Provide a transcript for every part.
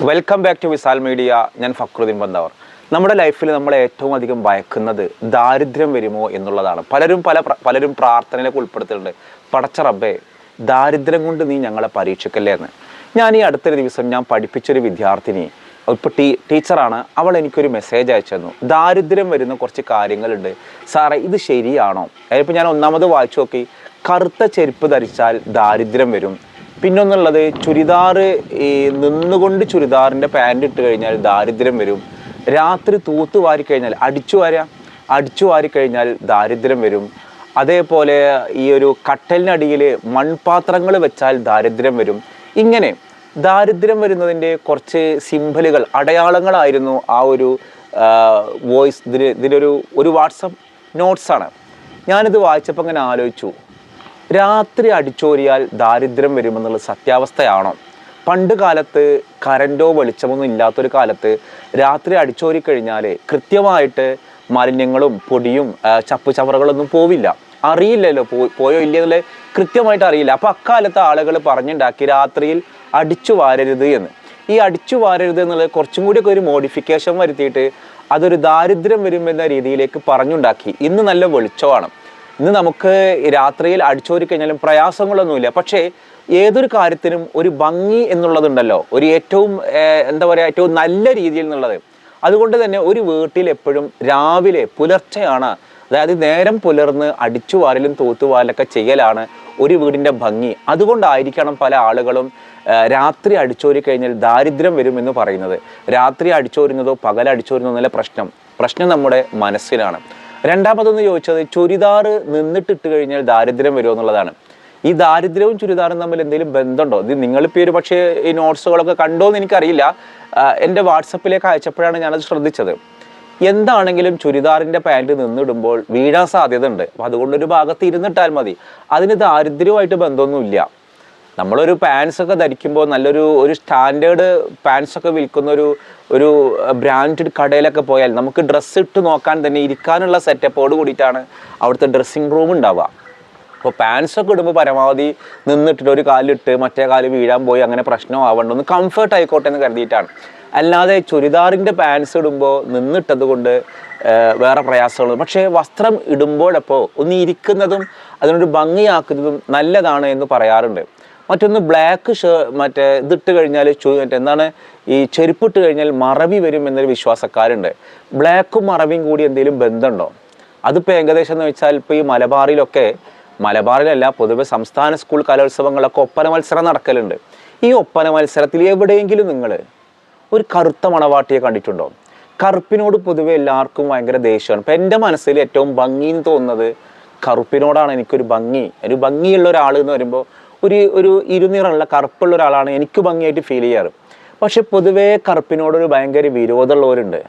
Welcome back to Visal media ഞാൻ ഫക്രുദ്ദീൻ ബന്ദാവർ. നമ്മുടെ ലൈഫിൽ നമ്മൾ ഏറ്റവും അധികം ഭയക്കുന്നത് ദാരിദ്ര്യം വരുമോ എന്നുള്ളതാണ്. പലരും പല പലരും പ്രാർത്ഥനയിലേക്ക് ഉൾപ്പെടുത്തുന്നുണ്ട് പടച്ച റബ്ബേ ദാരിദ്ര്യം കൊണ്ട് നീ ഞങ്ങളെ പരീക്ഷിക്കല്ലേ എന്ന്. ഞാൻ ഈ അടുത്തൊരു ദിവസം ഞാൻ പഠിപ്പിച്ചൊരു വിദ്യാർത്ഥിനി ഇപ്പോൾ ടീ ടീച്ചറാണ്. അവൾ എനിക്കൊരു മെസ്സേജ് അയച്ചു തന്നു ദാരിദ്ര്യം വരുന്ന കുറച്ച് കാര്യങ്ങളുണ്ട്. സാറേ ഇത് ശരിയാണോ? ഇപ്പോൾ ഞാൻ ഒന്നാമത് വായിച്ചു നോക്കി. കറുത്ത ചെരുപ്പ് ധരിച്ചാൽ ദാരിദ്ര്യം വരും. പിന്നൊന്നുള്ളത് ചുരിദാർ ഈ നിന്നുകൊണ്ട് ചുരിദാറിന്റെ പാന്റ് ഇട്ട് കഴിഞ്ഞാൽ ദാരിദ്ര്യം വരും. രാത്രി തൂത്ത് വാരി കഴിഞ്ഞാൽ അടിച്ചു വാരാം. അടിച്ചു വാരി കഴിഞ്ഞാൽ ദാരിദ്ര്യം വരും. അതേപോലെ ഈ ഒരു കട്ടലിനടിയിൽ മൺപാത്രങ്ങൾ വെച്ചാൽ ദാരിദ്ര്യം വരും. ഇങ്ങനെ ദാരിദ്ര്യം വരുന്നതിന്റെ കുറച്ച് സിംബലുകൾ അടയാളങ്ങളായിരുന്നു ആ ഒരു വോയിസ് ഇതിൽ ഇതിലൊരു ഒരു വാട്സപ്പ് നോട്ട്സാണ് ഞാനിത് വായിച്ചപ്പോൾ അങ്ങനെ ആലോചിച്ചു. രാത്രി അടിച്ചോരിയാൽ ദാരിദ്ര്യം വരുമെന്നുള്ള സത്യാവസ്ഥയാണോ? പണ്ട് കാലത്ത് കരണ്ടോ വെളിച്ചമൊന്നും ഇല്ലാത്തൊരു കാലത്ത് രാത്രി അടിച്ചോരി കഴിഞ്ഞാൽ കൃത്യമായിട്ട് മാലിന്യങ്ങളും പൊടിയും ചപ്പ് ചവറകളൊന്നും പോവില്ല. അറിയില്ലല്ലോ പോയോ ഇല്ലെന്നുള്ള കൃത്യമായിട്ട് അറിയില്ല. അപ്പോൾ അക്കാലത്ത് ആളുകൾ പറഞ്ഞുണ്ടാക്കി രാത്രിയിൽ അടിച്ചു വാരരുത് എന്ന്. ഈ അടിച്ചു വാരരുത് എന്നുള്ളത് കുറച്ചും കൂടിയൊക്കെ ഒരു മോഡിഫിക്കേഷൻ വരുത്തിയിട്ട് അതൊരു ദാരിദ്ര്യം വരുമെന്ന രീതിയിലേക്ക് പറഞ്ഞുണ്ടാക്കി. ഇന്ന് നല്ല വെളിച്ചമാണ്. ഇന്ന് നമുക്ക് രാത്രിയിൽ അടിച്ചോരി കഴിഞ്ഞാലും പ്രയാസങ്ങളൊന്നുമില്ല. പക്ഷേ ഏതൊരു കാര്യത്തിനും ഒരു ഭംഗി എന്നുള്ളതുണ്ടല്ലോ. ഒരു ഏറ്റവും എന്താ പറയുക ഏറ്റവും നല്ല രീതിയിൽ എന്നുള്ളത്. അതുകൊണ്ട് തന്നെ ഒരു വീട്ടിൽ എപ്പോഴും രാവിലെ പുലർച്ചെയാണ് അതായത് നേരം പുലർന്ന് അടിച്ചുവാരലും തൂത്തുവാരലൊക്കെ ചെയ്യലാണ് ഒരു വീടിന്റെ ഭംഗി. അതുകൊണ്ടായിരിക്കണം പല ആളുകളും രാത്രി അടിച്ചോരി കഴിഞ്ഞാൽ ദാരിദ്ര്യം വരുമെന്ന് പറയുന്നത്. രാത്രി അടിച്ചോരുന്നതോ പകൽ അടിച്ചോരുന്നതോ നല്ല പ്രശ്നം. പ്രശ്നം നമ്മുടെ മനസ്സിലാണ്. രണ്ടാമതൊന്ന് ചോദിച്ചത് ചുരിദാർ നിന്നിട്ടിട്ട് കഴിഞ്ഞാൽ ദാരിദ്ര്യം വരുമോ എന്നുള്ളതാണ്. ഈ ദാരിദ്ര്യവും ചുരിദാറും തമ്മിൽ എന്തെങ്കിലും ബന്ധമുണ്ടോ? ഇത് നിങ്ങളിപ്പോൾ ഒരു പക്ഷേ ഈ നോട്ട്സുകളൊക്കെ കണ്ടോ എന്ന് എനിക്കറിയില്ല എന്റെ വാട്സപ്പിലേക്ക് അയച്ചപ്പോഴാണ് ഞാനത് ശ്രദ്ധിച്ചത്. എന്താണെങ്കിലും ചുരിദാറിന്റെ പാന്റ് നിന്നിടുമ്പോൾ വീഴാൻ സാധ്യത ഉണ്ട് അപ്പം അതുകൊണ്ടൊരു ഭാഗത്ത് ഇരുന്നിട്ടാൽ മതി. അതിന് ദാരിദ്ര്യവുമായിട്ട് ബന്ധമൊന്നുമില്ല. നമ്മളൊരു പാൻസ് ഒക്കെ ധരിക്കുമ്പോൾ നല്ലൊരു ഒരു സ്റ്റാൻഡേർഡ് പാൻസ് ഒക്കെ വിൽക്കുന്ന ഒരു ഒരു ബ്രാൻഡഡ് കടയിലൊക്കെ പോയാൽ നമുക്ക് ഡ്രസ്സ് ഇട്ട് നോക്കാൻ തന്നെ ഇരിക്കാനുള്ള സെറ്റപ്പോട് കൂടിയിട്ടാണ് അവിടുത്തെ ഡ്രസ്സിങ് റൂം ഉണ്ടാവുക. അപ്പോൾ പാൻസ് ഒക്കെ ഇടുമ്പോൾ പരമാവധി നിന്നിട്ടിട്ട് ഒരു കാലിട്ട് മറ്റേ കാൽ വീഴാൻ പോയി അങ്ങനെ പ്രശ്നമാവണ്ട ഒന്ന് കംഫർട്ട് ആയിക്കോട്ടെ എന്ന് കരുതിയിട്ടാണ്. അല്ലാതെ ചുരിദാറിന്റെ പാൻസ് ഇടുമ്പോൾ നിന്നിട്ടത് കൊണ്ട് വേറെ പ്രയാസങ്ങളും പക്ഷേ വസ്ത്രം ഇടുമ്പോഴപ്പോൾ ഒന്ന് ഇരിക്കുന്നതും അതിനൊരു ഭംഗിയാക്കുന്നതും നല്ലതാണ് എന്ന് പറയാറുണ്ട്. മറ്റൊന്ന് ബ്ലാക്ക് ഷേ മറ്റേ ഇതിട്ട് കഴിഞ്ഞാൽ ചു മറ്റേ എന്താണ് ഈ ചെരുപ്പിട്ട് കഴിഞ്ഞാൽ മറവി വരും എന്നൊരു വിശ്വാസക്കാരുണ്ട്. ബ്ലാക്കും മറവിയും കൂടി എന്തെങ്കിലും ബന്ധമുണ്ടോ അതിപ്പോൾ ഏകദേശം എന്ന് വെച്ചാൽ ഇപ്പോൾ ഈ മലബാറിലൊക്കെ മലബാറിലല്ല പൊതുവെ സംസ്ഥാന സ്കൂൾ കലോത്സവങ്ങളൊക്കെ ഒപ്പന മത്സരം നടക്കലുണ്ട്. ഈ ഒപ്പന മത്സരത്തിൽ എവിടെയെങ്കിലും നിങ്ങൾ ഒരു കറുത്ത മണവാട്ടിയെ കണ്ടിട്ടുണ്ടോ? കറുപ്പിനോട് പൊതുവെ എല്ലാവർക്കും ഭയങ്കര ദേഷ്യമാണ് ഇപ്പം എന്റെ മനസ്സിൽ ഏറ്റവും ഭംഗി എന്ന് തോന്നുന്നത് കറുപ്പിനോടാണ് എനിക്കൊരു ഭംഗി. ഒരു ഭംഗിയുള്ള ഒരാൾ എന്ന് വരുമ്പോൾ ഒരു ഒരു ഇരുനിറമുള്ള കറുപ്പുള്ള ഒരാളാണ് എനിക്ക് ഭംഗിയായിട്ട് ഫീൽ ചെയ്യാറ്. പക്ഷെ പൊതുവേ കറുപ്പിനോടൊരു ഭയങ്കര വിരോധമുള്ളവരുണ്ട്.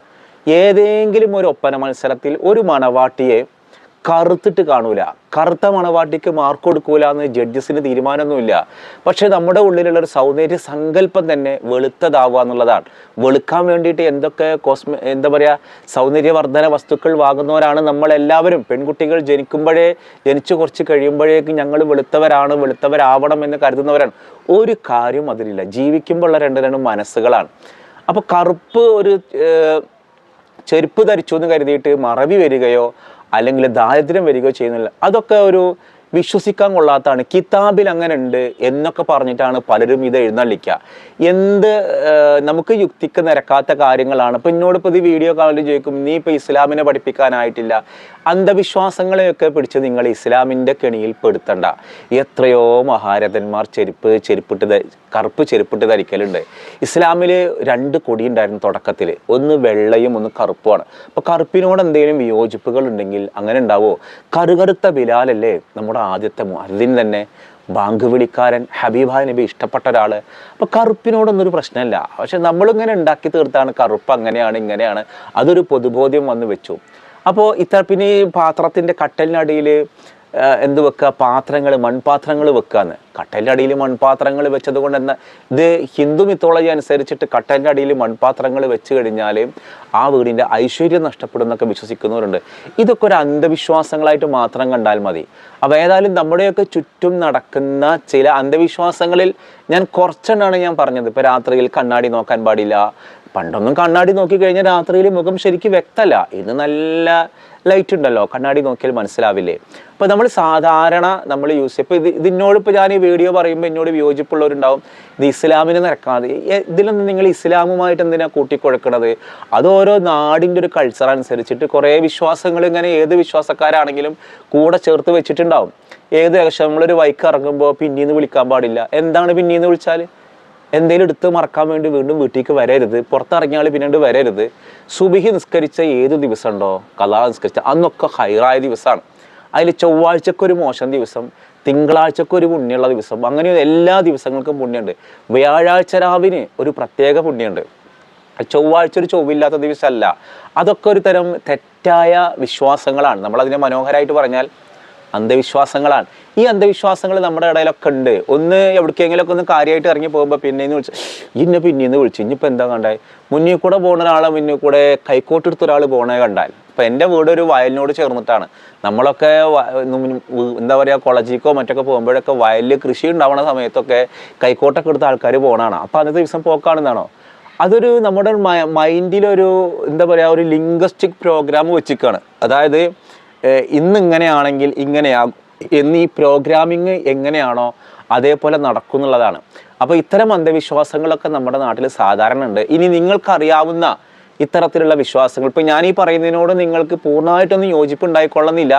ഏതെങ്കിലും ഒരു ഒപ്പന മത്സരത്തിൽ ഒരു മണവാട്ടിയെ കറുത്തിട്ട് കാണൂല. കറുത്ത മണവാട്ടിക്ക് മാർക്ക് കൊടുക്കൂല എന്ന് ജഡ്ജസിന് തീരുമാനമൊന്നുമില്ല. പക്ഷേ നമ്മുടെ ഉള്ളിലുള്ള ഒരു സൗന്ദര്യ സങ്കല്പം തന്നെ വെളുത്തതാവുക എന്നുള്ളതാണ്. വെളുക്കാൻ വേണ്ടിയിട്ട് എന്തൊക്കെ കോസ്മെ എന്താ പറയുക സൗന്ദര്യവർദ്ധന വസ്തുക്കൾ വാങ്ങുന്നവരാണ് നമ്മളെല്ലാവരും. പെൺകുട്ടികൾ ജനിക്കുമ്പോഴേ ജനിച്ചു കുറച്ച് കഴിയുമ്പോഴേക്കും ഞങ്ങൾ വെളുത്തവരാണ് വെളുത്തവരാവണം എന്ന് കരുതുന്നവരാണ്. ഒരു കാര്യം അതിലില്ല. ജീവിക്കുമ്പോഴുള്ള രണ്ട് രണ്ട് മനസ്സുകളാണ്. അപ്പോൾ കറുപ്പ് ഒരു ചെരുപ്പ് ധരിച്ചു എന്ന് കരുതിയിട്ട് മറവി വരികയോ അല്ലെങ്കിൽ ദാരിദ്ര്യം വരികയോ ചെയ്യുന്നില്ല. അതൊക്കെ ഒരു വിശ്വസിക്കാൻ കൊള്ളാത്തതാണ്. കിതാബിൽ അങ്ങനെ ഉണ്ട് എന്നൊക്കെ പറഞ്ഞിട്ടാണ് പലരും ഇത് എഴുന്നള്ളിക്കുക. എന്ത് നമുക്ക് യുക്തിക്ക് നിരക്കാത്ത കാര്യങ്ങളാണ്. ഇപ്പം എന്നോട് ഇപ്പോൾ ഇത് വീഡിയോ കാണലും ചോദിക്കും നീ ഇപ്പോൾ ഇസ്ലാമിനെ പഠിപ്പിക്കാനായിട്ടില്ല. അന്ധവിശ്വാസങ്ങളെയൊക്കെ പിടിച്ച് നിങ്ങൾ ഇസ്ലാമിന്റെ കെണിയിൽ പെടുത്തണ്ട. എത്രയോ മഹാരഥന്മാർ ചെരുപ്പ് ചെരുപ്പിട്ട് കറുപ്പ് ചെരുപ്പിട്ട് ധരിക്കലുണ്ട്. ഇസ്ലാമിൽ രണ്ട് കൊടി ഉണ്ടായിരുന്നു തുടക്കത്തിൽ ഒന്ന് വെള്ളയും ഒന്ന് കറുപ്പുമാണ്. അപ്പോൾ കറുപ്പിനോട് എന്തെങ്കിലും വിയോജിപ്പുകൾ ഉണ്ടെങ്കിൽ അങ്ങനെ ഉണ്ടാവോ? കറുകറുത്ത ബിലാലല്ലേ നമ്മുടെ ആദ്യത്തെ മുഅദ്ദിൻ തന്നെ? ബാങ്ക് വിളിക്കാരൻ ഹബീബായ നബി ഇഷ്ടപ്പെട്ട ഒരാൾ അപ്പോൾ കറുപ്പിനോടൊന്നൊരു പ്രശ്നമില്ല. പക്ഷെ നമ്മളിങ്ങനെ ഉണ്ടാക്കി തീർത്താണ് കറുപ്പ് അങ്ങനെയാണ് ഇങ്ങനെയാണ്. അതൊരു പൊതുബോധ്യം വന്ന് വെച്ചു. അപ്പോൾ ഇത്ര പിന്നെ ഈ പാത്രത്തിന്റെ കട്ടലിനടിയിൽ എന്ത് വെക്കുക പാത്രങ്ങൾ മൺപാത്രങ്ങൾ വെക്കാന്ന്. കട്ടലിന്റെ അടിയിൽ മൺപാത്രങ്ങൾ വെച്ചത് കൊണ്ട് എന്താ ഇത് ഹിന്ദു മിത്തോളജി അനുസരിച്ചിട്ട് കട്ടലിന്റെ അടിയിൽ മൺപാത്രങ്ങൾ വെച്ച് കഴിഞ്ഞാൽ ആ വീടിന്റെ ഐശ്വര്യം നഷ്ടപ്പെടുന്നൊക്കെ വിശ്വസിക്കുന്നവരുണ്ട്. ഇതൊക്കെ ഒരു അന്ധവിശ്വാസങ്ങളായിട്ട് മാത്രം കണ്ടാൽ മതി. അപ്പോൾ ഏതായാലും നമ്മുടെയൊക്കെ ചുറ്റും നടക്കുന്ന ചില അന്ധവിശ്വാസങ്ങളിൽ ഞാൻ കുറച്ചെണ്ണാണ് ഞാൻ പറഞ്ഞത്. ഇപ്പോൾ രാത്രിയിൽ കണ്ണാടി നോക്കാൻ പാടില്ല. പണ്ടൊന്നും കണ്ണാടി നോക്കി കഴിഞ്ഞാൽ രാത്രിയിൽ മുഖം ശരിക്കും വ്യക്തമല്ല ഇന്ന് നല്ല ലൈറ്റ് ഉണ്ടല്ലോ. കണ്ണാടി നോക്കിയാൽ മനസ്സിലാവില്ലേ? അപ്പോൾ നമ്മൾ സാധാരണ നമ്മൾ യൂസ് ചെയ്യും ഇപ്പോൾ ഇത് ഇതിനോട് ഇപ്പോൾ ഞാൻ ഈ വീഡിയോ പറയുമ്പോൾ എന്നോട് വിയോജിപ്പുള്ളവരുണ്ടാവും. ഇത് ഇസ്ലാമിന് നിരക്കാതെ. ഇതിലൊന്നും നിങ്ങൾ ഇസ്ലാമുമായിട്ട് എന്തിനാ കൂട്ടിക്കൊടുക്കണത്? അത് ഓരോ നാടിന്റെ ഒരു കൾച്ചർ അനുസരിച്ചിട്ട് കുറേ വിശ്വാസങ്ങൾ ഇങ്ങനെ ഏത് വിശ്വാസക്കാരാണെങ്കിലും കൂടെ ചേർത്ത് വെച്ചിട്ടുണ്ടാവും. ഏത് ഏകദേശം നമ്മളൊരു വൈക്ക് ഇറങ്ങുമ്പോൾ പിന്നീന്ന് വിളിക്കാൻ പാടില്ല. എന്താണ് പിന്നീന്ന് വിളിച്ചാൽ എന്തെങ്കിലും എടുത്ത് മറക്കാൻ വേണ്ടി വീണ്ടും വീട്ടിലേക്ക് വരരുത്. പുറത്തിറങ്ങിയാൽ പിന്നീട് വരരുത്. സുബിഹി നിസ്കരിച്ച ഏത് ദിവസം ഉണ്ടോ കലാ നിസ്കരിച്ച അന്നൊക്കെ ഹൈറായ ദിവസമാണ്. അതിൽ ചൊവ്വാഴ്ചക്കൊരു മോശം ദിവസം തിങ്കളാഴ്ചക്കൊരു പുണ്യമുള്ള ദിവസം അങ്ങനെ എല്ലാ ദിവസങ്ങൾക്കും പുണ്യമുണ്ട്. വ്യാഴാഴ്ച രാവിന് ഒരു പ്രത്യേക പുണ്യമുണ്ട്. ചൊവ്വാഴ്ച ഒരു ചൊവ്വില്ലാത്ത ദിവസമല്ല. അതൊക്കെ ഒരു തരം തെറ്റായ വിശ്വാസങ്ങളാണ്. നമ്മളതിനെ മനോഹരമായിട്ട് പറഞ്ഞാൽ അന്ധവിശ്വാസങ്ങളാണ്. ഈ അന്ധവിശ്വാസങ്ങൾ നമ്മുടെ ഇടയിലൊക്കെ ഉണ്ട്. ഒന്ന് എവിടേക്കെങ്കിലൊക്കെ ഒന്ന് കാര്യമായിട്ട് ഇറങ്ങി പോകുമ്പോൾ പിന്നെന്ന് വിളിച്ച് ഇന്നെ പിന്നീന്ന് വിളിച്ചു ഇനിയിപ്പോൾ എന്താ കണ്ടായി മുന്നിൽ കൂടെ പോകുന്ന ഒരാളെ മുന്നിൽ കൂടെ കൈക്കോട്ടെടുത്ത ഒരാൾ പോകണേ കണ്ടാൽ. ഇപ്പം എന്റെ വീട് ഒരു വയലിനോട് ചേർന്നിട്ടാണ്. നമ്മളൊക്കെ എന്താ പറയുക കോളേജിക്കോ മറ്റൊക്കെ പോകുമ്പോഴൊക്കെ വയലിൽ കൃഷി ഉണ്ടാവുന്ന സമയത്തൊക്കെ കൈക്കോട്ടൊക്കെ എടുത്ത ആൾക്കാർ പോകണതാണ് അപ്പോൾ അന്നത്തെ ദിവസം പോക്കാണെന്നാണോ? അതൊരു നമ്മുടെ മൈൻഡിലൊരു എന്താ പറയുക ഒരു ലിംഗ്വസ്റ്റിക് പ്രോഗ്രാം വെച്ചിക്കാണ്. അതായത് ഇന്ന് ഇങ്ങനെയാണെങ്കിൽ ഇങ്ങനെയാകും. എന്നീ പ്രോഗ്രാമിങ് എങ്ങനെയാണോ അതേപോലെ നടക്കും എന്നുള്ളതാണ് അപ്പോൾ ഇത്തരം അന്ധവിശ്വാസങ്ങളൊക്കെ നമ്മുടെ നാട്ടിൽ സാധാരണ ഉണ്ട് ഇനി നിങ്ങൾക്കറിയാവുന്ന ഇത്തരത്തിലുള്ള വിശ്വാസങ്ങൾ. ഇപ്പം ഞാൻ ഈ പറയുന്നതിനോട് നിങ്ങൾക്ക് പൂർണമായിട്ടൊന്നും യോജിപ്പ് ഉണ്ടായിക്കൊള്ളുന്നില്ല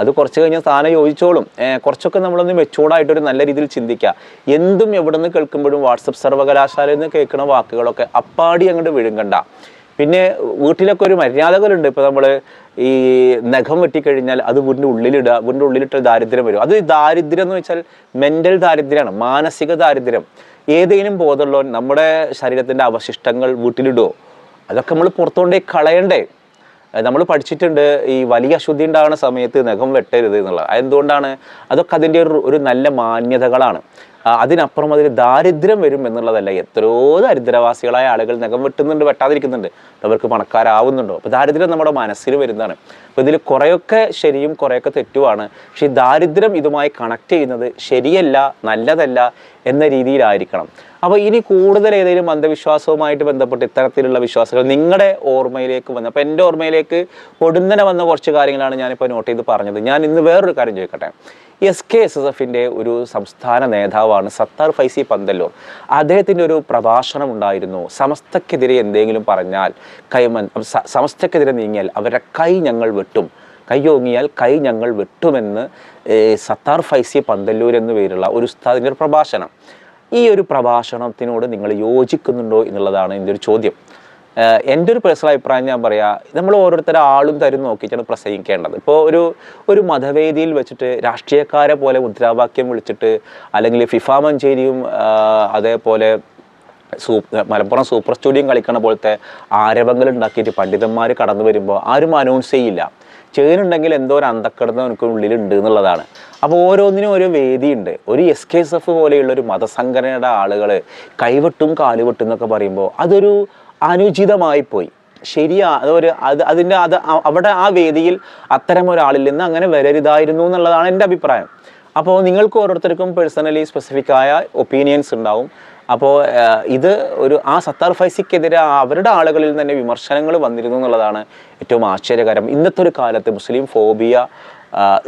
അത് കുറച്ച് കഴിഞ്ഞാൽ താനെ യോജിച്ചോളും. കുറച്ചൊക്കെ നമ്മളൊന്ന് മെച്ചൂർഡായിട്ടൊരു നല്ല രീതിയിൽ ചിന്തിക്കുക എന്തും എവിടെ നിന്ന് കേൾക്കുമ്പോഴും വാട്സപ്പ് സർവകലാശാലയിൽ നിന്ന് കേൾക്കുന്ന വാക്കുകളൊക്കെ അപ്പാടി അങ്ങോട്ട് വിഴുങ്ങണ്ട. പിന്നെ വീട്ടിലൊക്കെ ഒരു മര്യാദകളുണ്ട്. ഇപ്പോൾ നമ്മൾ ഈ നഖം വെട്ടിക്കഴിഞ്ഞാൽ അത് വീടിന്റെ ഉള്ളിലിടുക വീടിന്റെ ഉള്ളിലിട്ട് ദാരിദ്ര്യം വരും. അത് ദാരിദ്ര്യം എന്ന് വെച്ചാൽ മെന്റൽ ദാരിദ്ര്യമാണ് മാനസിക ദാരിദ്ര്യം. ഏതെങ്കിലും ബോധമുള്ളവൻ നമ്മുടെ ശരീരത്തിന്റെ അവശിഷ്ടങ്ങൾ വീട്ടിലിടുമോ അതൊക്കെ നമ്മൾ പുറത്തുകൊണ്ടേ കളയണ്ടേ. നമ്മൾ പഠിച്ചിട്ടുണ്ട് ഈ വലിയ അശുദ്ധി ഉണ്ടാകുന്ന സമയത്ത് നഖം വെട്ടരുത് എന്നുള്ളത്. അതെന്തുകൊണ്ടാണ്? അതൊക്കെ അതിന്റെ ഒരു ഒരു നല്ല മാന്യതകളാണ്. അതിനപ്പുറം അതിൽ ദാരിദ്ര്യം വരും എന്നുള്ളതല്ല. എത്രയോ ദരിദ്രവാസികളായ ആളുകൾ നഖം വെട്ടുന്നുണ്ട് വെട്ടാതിരിക്കുന്നുണ്ട്. അവർക്ക് പണക്കാരാവുന്നുണ്ടോ? അപ്പോൾ ദാരിദ്ര്യം നമ്മുടെ മനസ്സിൽ വരുന്നതാണ്. അപ്പോൾ ഇതിൽ കുറേയൊക്കെ ശരിയും കുറേയൊക്കെ തെറ്റുമാണ്. പക്ഷേ ഈ ദാരിദ്ര്യം ഇതുമായി കണക്ട് ചെയ്യുന്നത് ശരിയല്ല നല്ലതല്ല എന്ന രീതിയിലായിരിക്കണം. അപ്പോൾ ഇനി കൂടുതൽ ഏതെങ്കിലും അന്ധവിശ്വാസവുമായിട്ട് ബന്ധപ്പെട്ട് ഇത്തരത്തിലുള്ള വിശ്വാസങ്ങൾ നിങ്ങളുടെ ഓർമ്മയിലേക്ക് വന്ന അപ്പോൾ എന്റെ ഓർമ്മയിലേക്ക് പൊടുന്നനെ വന്ന കുറച്ച് കാര്യങ്ങളാണ് ഞാനിപ്പോൾ നോട്ട് ചെയ്ത് പറഞ്ഞത്. ഞാൻ ഇന്ന് വേറൊരു കാര്യം ചോദിക്കട്ടെ? എസ് കെ എസ് എസ് എഫിന്റെ ഒരു സംസ്ഥാന നേതാവാണ് സത്താർ ഫൈസി പന്തല്ലൂർ. അദ്ദേഹത്തിന്റെ ഒരു പ്രഭാഷണം ഉണ്ടായിരുന്നു. സമസ്തക്കെതിരെ എന്തെങ്കിലും പറഞ്ഞാൽ കൈമൻ സമസ്തക്കെതിരെ നീങ്ങിയാൽ അവരുടെ കൈ ഞങ്ങൾ വെട്ടും. കൈയോങ്ങിയാൽ കൈ ഞങ്ങൾ വെട്ടുമെന്ന് സത്താർ ഫൈസി പന്തല്ലൂർ എന്ന പേരുള്ള ഒരു ഉസ്താദിന്റെ ഒരു പ്രഭാഷണം. ഈ ഒരു പ്രഭാഷണത്തിനോട് നിങ്ങൾ യോജിക്കുന്നുണ്ടോ എന്നുള്ളതാണ് എന്റെ ഒരു ചോദ്യം. എന്റെ ഒരു പേഴ്സണൽ അഭിപ്രായം ഞാൻ പറയാ നമ്മൾ ഓരോരുത്തരും ആളും തരും നോക്കിയിട്ടാണ് പ്രസംഗിക്കേണ്ടത്. ഇപ്പോൾ ഒരു ഒരു മതവേദിയിൽ വെച്ചിട്ട് രാഷ്ട്രീയക്കാരെ പോലെ മുദ്രാവാക്യം വിളിച്ചിട്ട് അല്ലെങ്കിൽ ഫിഫ മഞ്ചേരിയും അതേപോലെ സൂ മലപ്പുറം സൂപ്പർ സ്റ്റുഡിയം കളിക്കണ പോലത്തെ ആരവങ്ങൾ ഉണ്ടാക്കിയിട്ട് പണ്ഡിതന്മാർ കടന്നു വരുമ്പോൾ ആരും അനൗൺസ് ചെയ്യില്ല. ചെയ്യുന്നുണ്ടെങ്കിൽ എന്തോ ഒരു അന്തക്കടന്ന് എനിക്ക് ഉള്ളിലുണ്ട് എന്നുള്ളതാണ്. അപ്പോൾ ഓരോന്നിനും ഓരോ വേദിയുണ്ട്. ഒരു എസ് കെ എസ് എഫ് പോലെയുള്ള ഒരു മതസംഘടനയുടെ ആളുകൾ കൈവെട്ടും കാലുവെട്ടും എന്നൊക്കെ പറയുമ്പോൾ അതൊരു അനുചിതമായി പോയി. ശരിയാ അതൊരു അത് അതിന്റെ അത് അവിടെ ആ വേദിയിൽ അത്തരം ഒരാളിൽ നിന്ന് അങ്ങനെ വരരുതായിരുന്നു എന്നുള്ളതാണ് എന്റെ അഭിപ്രായം. അപ്പോൾ നിങ്ങൾക്ക് ഓരോരുത്തർക്കും പേഴ്സണലി സ്പെസിഫിക്കായ ഒപ്പീനിയൻസ് ഉണ്ടാവും. അപ്പോൾ ഇത് ഒരു ആ സത്താർ ഫൈസിക്കെതിരെ അവരുടെ ആളുകളിൽ തന്നെ വിമർശനങ്ങൾ വന്നിരുന്നു എന്നുള്ളതാണ് ഏറ്റവും ആശ്ചര്യകരം. ഇന്നത്തെ ഒരു കാലത്ത് മുസ്ലിം ഫോബിയ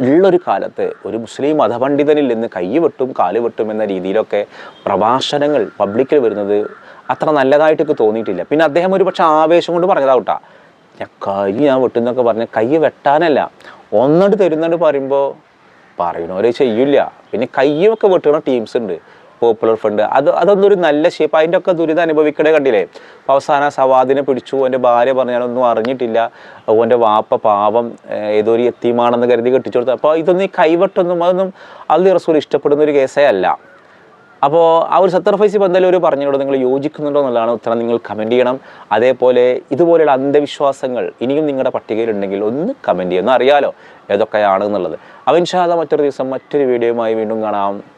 ഉള്ളൊരു കാലത്ത് ഒരു മുസ്ലിം മതപണ്ഡിതനിൽ നിന്ന് കൈ വെട്ടും കാൽ വെട്ടും എന്ന രീതിയിലൊക്കെ പ്രഭാഷണങ്ങൾ പബ്ലിക്കിൽ വരുന്നത് അത്ര നല്ലതായിട്ട് എനിക്ക് തോന്നിയിട്ടില്ല. പിന്നെ അദ്ദേഹം ഒരു പക്ഷേ ആവേശം കൊണ്ട് പറഞ്ഞതാവട്ടാ ഞാൻ കൈ ഞാൻ വെട്ടുന്നൊക്കെ പറഞ്ഞ കൈ വെട്ടാനല്ല. ഒന്നോട് തരുന്നുണ്ട് പറയുമ്പോൾ പറയണവരെ ചെയ്യില്ല. പിന്നെ കയ്യൊക്കെ വെട്ടുന്ന ടീംസ് ഉണ്ട്. പോപ്പുലർ ഫണ്ട് അത് അതൊന്നും ഒരു നല്ല ഷേപ്പ് അതിന്റെ ഒക്കെ ദുരിതം അനുഭവിക്കണേ കണ്ടില്ലേ? അപ്പോൾ അവസാനം സവാദിനെ പിടിച്ചു. എന്റെ ഭാര്യ പറഞ്ഞാലൊന്നും അറിഞ്ഞിട്ടില്ല. ഓന്റെ വാപ്പ പാവം ഏതോ ഒരു എത്തിയുമാണെന്ന് കരുതി കെട്ടിച്ചു കൊടുത്തു അപ്പോൾ ഇതൊന്നും ഈ കൈവട്ടൊന്നും അതൊന്നും അത് റസൂൽ ഇഷ്ടപ്പെടുന്ന ഒരു കേസേ അല്ല. അപ്പോൾ ആ ഒരു സത്തർ ഫൈസി ബന്ധത്തിൽ ഒരു പറഞ്ഞോട് നിങ്ങൾ യോജിക്കുന്നുണ്ടോ എന്നുള്ളതാണ് ഉത്തരം. നിങ്ങൾ കമന്റ് ചെയ്യണം. അതേപോലെ ഇതുപോലെയുള്ള അന്ധവിശ്വാസങ്ങൾ ഇനിയും നിങ്ങളുടെ പട്ടികയിലുണ്ടെങ്കിൽ ഒന്ന് കമന്റ് ചെയ്യുക. ഒന്ന് അറിയാലോ ഏതൊക്കെയാണ് എന്നുള്ളത്. അവൻ മറ്റൊരു ദിവസം മറ്റൊരു വീഡിയോയുമായി വീണ്ടും കാണാം.